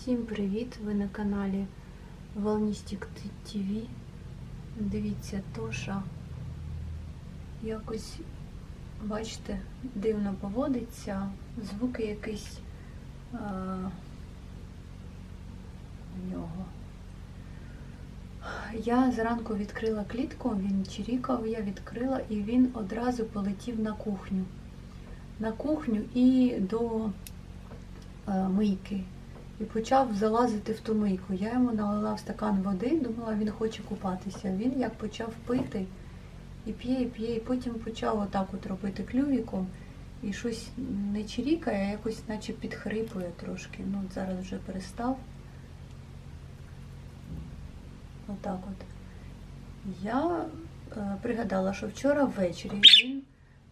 Всім привіт! Ви на каналі Волністік ТВ. Дивіться, Тоша якось, бачите, дивно поводиться, звуки якісь а, в нього. Я зранку відкрила клітку, він чирікав, я відкрила і він одразу полетів на кухню. На кухню і до е, мийки і почав залазити в ту мийку. Я йому налила в стакан води, думала, він хоче купатися. Він як почав пити і п'є, і п'є, і потім почав отак от робити клювіком. І щось не чирікає, а якось наче підхрипує трошки. Ну, зараз вже перестав. Отак от. Я е, пригадала, що вчора ввечері він,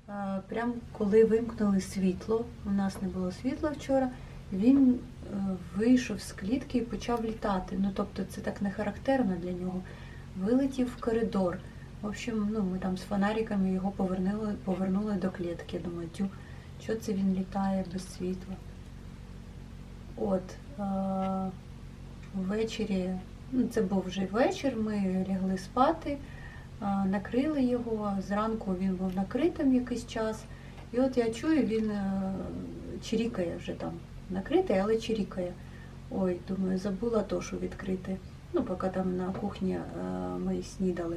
е, прям коли вимкнули світло, у нас не було світла вчора, він е, вийшов з клітки і почав літати. Ну, тобто це так не характерно для нього. Вилетів в коридор. В общем, ну, ми там з фонариками його повернули, повернули до клітки. Я думаю, тю, що це він літає без світла. От, е- ввечері, ну, це був вже вечір, ми лягли спати, е- накрили його. Зранку він був накритим якийсь час. І от я чую, він е- чирікає вже там накритий, але чирікає. Ой, думаю, забула тошу відкрити. Ну, поки там на кухні е, ми снідали.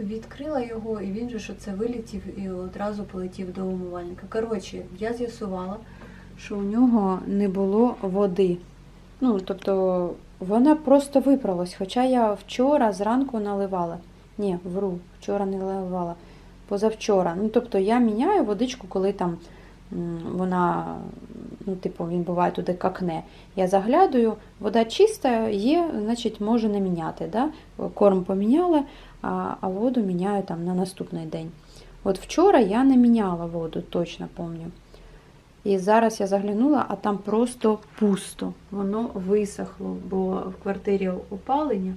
Відкрила його, і він же що це вилетів і одразу полетів до умивальника. Коротше, я з'ясувала, що у нього не було води. Ну, тобто, вона просто виправилась. Хоча я вчора зранку наливала. Ні, вру, вчора не наливала. Позавчора. Ну, тобто я міняю водичку, коли там вона, ну, типу, він буває туди какне. Я заглядаю, вода чиста, є, значить, можу не міняти. Да? Корм поміняла, а, а воду міняю там на наступний день. От вчора я не міняла воду, точно пам'ятаю. І зараз я заглянула, а там просто пусто. Воно висохло, бо в квартирі опалення.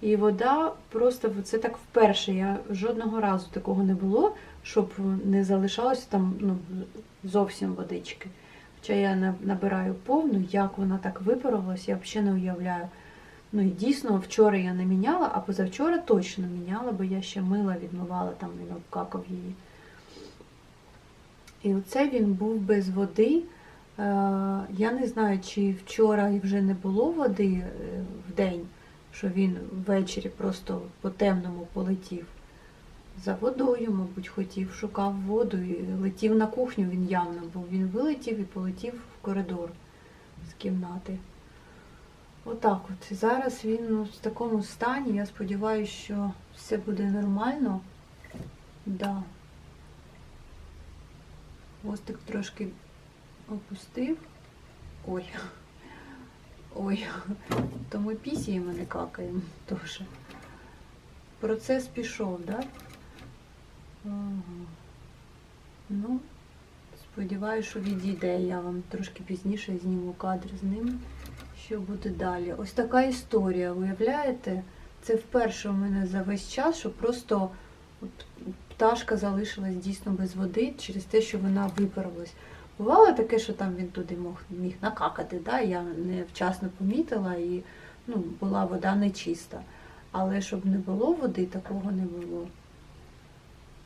І вода просто це так вперше. Я жодного разу такого не було, щоб не залишалося там ну, зовсім водички. Хоча я набираю повну, як вона так випарувалася, я взагалі не уявляю. Ну і дійсно вчора я не міняла, а позавчора точно міняла, бо я ще мила відмивала, там він обкакав її. І оце він був без води. Е, Я не знаю, чи вчора вже не було води е, в день, що він ввечері просто по темному полетів. За водою, мабуть, хотів, шукав воду і летів на кухню, він явно був. Він вилетів і полетів в коридор з кімнати. Отак от. Зараз він ну, в такому стані. Я сподіваюся, що все буде нормально. Да. Хвостик трошки опустив. Ой. Ой, то ми пісіємо, не какаємо теж. Процес пішов, так? Да? Ну, сподіваюся, що відійде. Я вам трошки пізніше зніму кадр з ним. Що буде далі? Ось така історія, уявляєте? Це вперше у мене за весь час, що просто пташка залишилась дійсно без води через те, що вона випарилась. Бувало таке, що там він туди мог, міг накакати, да? я невчасно помітила і ну, була вода нечиста. Але щоб не було води, такого не було.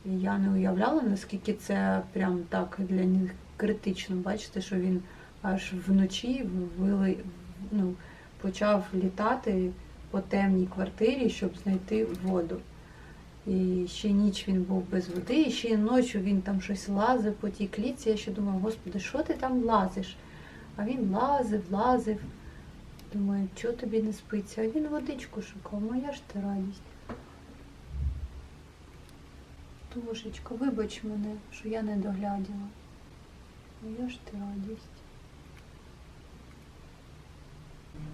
І я не уявляла, наскільки це прям так для них критично. Бачите, що він аж вночі вили, ну, почав літати по темній квартирі, щоб знайти воду. І ще ніч він був без води, і ще ночі він там щось лазив по тій клітці. Я ще думала, господи, що ти там лазиш? А він лазив, лазив. Думаю, чого тобі не спиться? А він водичку шукав, моя ж ти радість. Тошечко, вибач мене, що я не догляділа. Моя ж ти радість.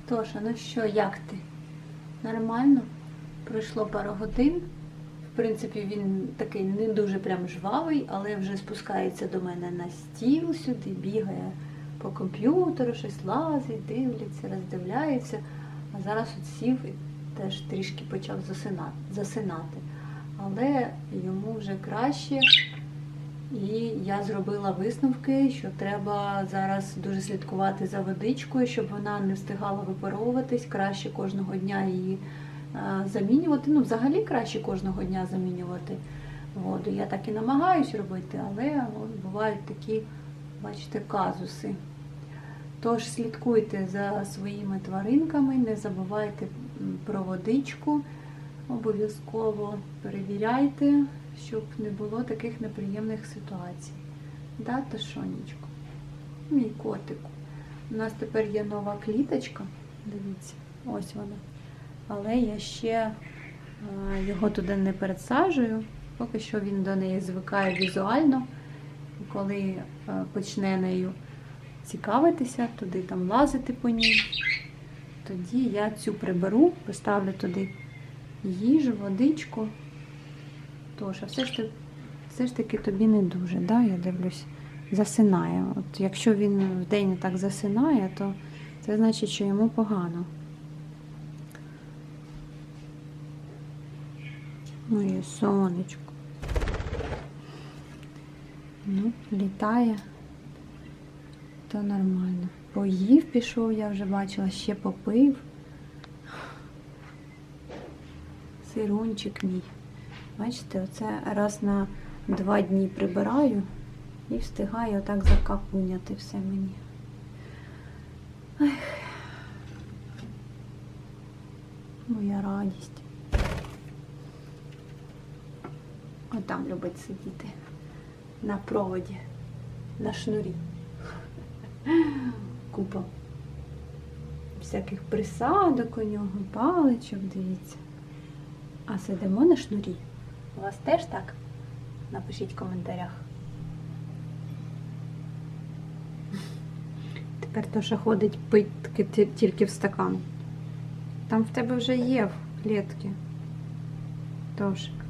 Тоша, ну що, як ти? Нормально? Пройшло пару годин. В принципі, він такий не дуже прям жвавий, але вже спускається до мене на стіл сюди, бігає по комп'ютеру, щось лазить, дивляться, роздивляється. А зараз от сів і теж трішки почав засинати. Але йому вже краще. І я зробила висновки, що треба зараз дуже слідкувати за водичкою, щоб вона не встигала випаровуватись. Краще кожного дня її замінювати. Ну, взагалі краще кожного дня замінювати воду. Я так і намагаюсь робити, але от, бувають такі, бачите, казуси. Тож слідкуйте за своїми тваринками, не забувайте про водичку. Обов'язково перевіряйте, щоб не було таких неприємних ситуацій. Да, Ташонечко? Мій котику. У нас тепер є нова кліточка. Дивіться, ось вона. Але я ще е, його туди не пересаджую. Поки що він до неї звикає візуально. Коли е, почне нею цікавитися, туди там лазити по ній, тоді я цю приберу, поставлю туди їжу, водичку. Тож, а все ж таки, все ж таки тобі не дуже, да? я дивлюсь, засинає. От якщо він вдень так засинає, то це значить, що йому погано. Моє сонечко. Ну, літає, то нормально. Поїв пішов, я вже бачила, ще попив. Сирунчик мій. Бачите, оце раз на два дні прибираю і встигаю отак закапуняти все мені. Ех. Моя радість. Отам любить сидіти на проводі, на шнурі. Купа всяких присадок у нього, паличок, дивіться. А сидимо на шнурі. У вас теж так? Напишіть в коментарях. Тепер Тоша ходить пить тільки в стакан. Там в тебе вже є в клітці. Тошик.